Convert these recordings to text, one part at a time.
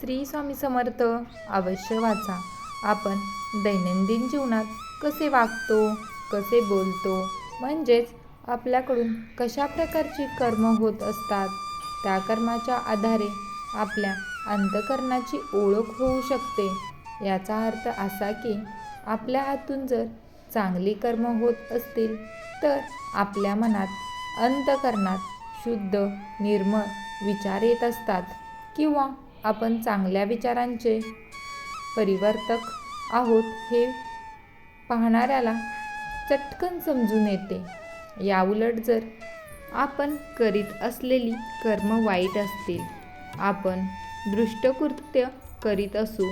श्री स्वामी समर्थ अवश्य वाचा. आपण दैनंदिन जीवनात कसे वागतो कसे बोलतो म्हणजेच आपल्याकडून कशा प्रकारची कर्म होत असतात त्या कर्माच्या आधारे आपल्या अंतकरणाची ओळख होऊ शकते. याचा अर्थ असा की आपल्या हातून जर चांगली कर्म होत असतील तर आपल्या मनात अंतकरणात शुद्ध निर्मळ विचार येत असतात किंवा आपण चांगल्या विचारांचे परिवर्तक आहोत हे पाहणाऱ्याला चटकन समजून येते. याउलट जर आपण करीत असलेली कर्म वाईट असतील आपण दृष्टकृत्य करीत असू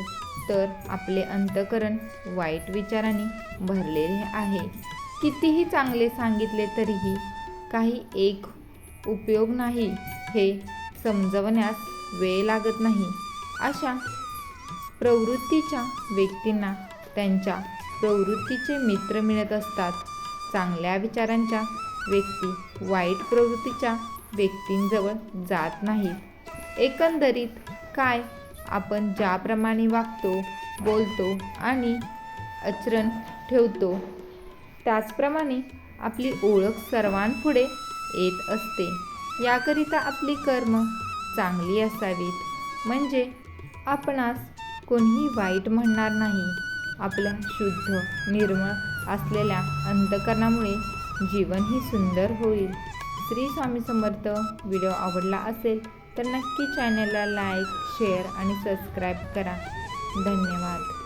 तर आपले अंतकरण वाईट विचारांनी भरलेले आहे. कितीही चांगले सांगितले तरीही काही एक उपयोग नाही हे समजवण्यास वेळ लागत नाही. अशा प्रवृत्तीच्या व्यक्तींना त्यांच्या प्रवृत्तीचे मित्र मिळत असतात. चांगल्या विचारांच्या व्यक्ती वाईट प्रवृत्तीच्या व्यक्तींजवळ जात नाहीत एकंदरीत काय आपण ज्याप्रमाणे वागतो बोलतो आणि आचरण ठेवतो त्याचप्रमाणे आपली ओळख सर्वांपुढे येत असते. याकरिता आपली कर्म चांगली असावीत. म्हणजे आपणास कोणीही वाईट म्हणणार नाही. आपल्या शुद्ध निर्मळ असलेल्या अंतकरणामुळे जीवनही सुंदर होईल. श्री स्वामी समर्थ व्हिडिओ आवडला असेल तर नक्की चॅनलला लाईक शेअर आणि सबस्क्राईब करा. धन्यवाद.